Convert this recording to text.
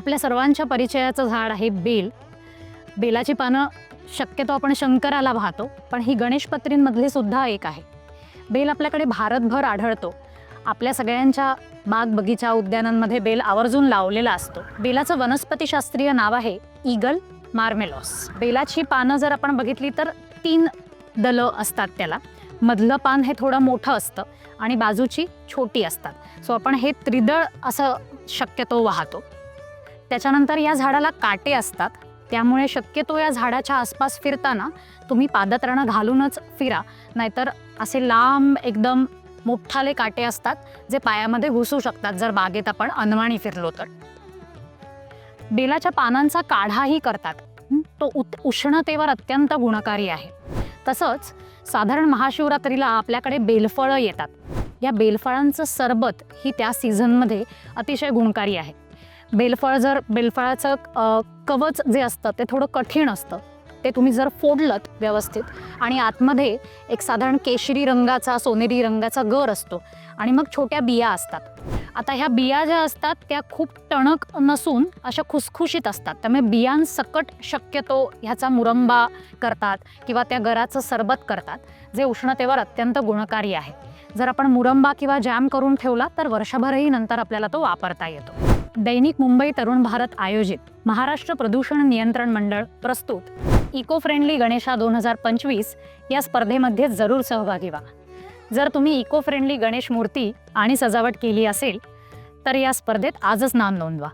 आपल्या सर्वांच्या परिचयाचं झाड आहे बेल. बेलाची पानं शक्यतो आपण शंकराला वाहतो पण ही गणेशपत्रींमधली सुद्धा एक आहे. बेल आपल्याकडे भारतभर आढळतो. आपल्या सगळ्यांच्या बाग बगीचा उद्यानांमध्ये बेल आवर्जून लावलेला असतो. बेलाचं वनस्पतीशास्त्रीय नाव आहे ईगल मार्मेलॉस. बेलाची पानं जर आपण बघितली तर तीन दलं असतात त्याला. मधलं पान हे थोडं मोठं असतं आणि बाजूची छोटी असतात. सो आपण हे त्रिदळ असं शक्यतो वाहतो. त्याच्यानंतर या झाडाला काटे असतात. त्यामुळे शक्यतो या झाडाच्या आसपास फिरताना तुम्ही पादत्राणं घालूनच फिरा. नाहीतर असे लांब एकदम मोठाले काटे असतात जे पायामध्ये घुसू शकतात जर बागेत आपण अनवाणी फिरलो तर. बेलाच्या पानांचा काढाही करतात. तो उत उष्णतेवर अत्यंत गुणकारी आहे. तसंच साधारण महाशिवरात्रीला आपल्याकडे बेलफळं येतात. या बेलफळांचं सरबत ही त्या सीझनमध्ये अतिशय गुणकारी आहे. बेलफळ जर बेलफळाचं कवच जे असतं ते थोडं कठीण असतं. ते तुम्ही जर फोडलत व्यवस्थित आणि आतमध्ये एक साधारण केशरी रंगाचा सोनेरी रंगाचा गर असतो आणि मग छोट्या बिया असतात. आता ह्या बिया ज्या असतात त्या खूप टणक नसून अशा खुसखुशीत असतात. त्यामुळे बियांसकट शक्यतो ह्याचा मुरंबा करतात किंवा त्या गराचं सरबत करतात जे उष्णतेवर अत्यंत गुणकारी आहे. जर आपण मुरंबा किंवा जॅम करून ठेवला तर वर्षभरही नंतर आपल्याला तो वापरता येतो. दैनिक मुंबई तरुण भारत आयोजित महाराष्ट्र प्रदूषण नियंत्रण मंडळ प्रस्तुत. इको फ्रेंडली गणेशा दोन हजार पंचवीस या स्पर्धेमध्ये जरूर सहभागी व्हा. जर तुम्ही इको फ्रेंडली गणेश मूर्ती आणि सजावट केली असेल तर या स्पर्धेत आजच नाम नोंदवा.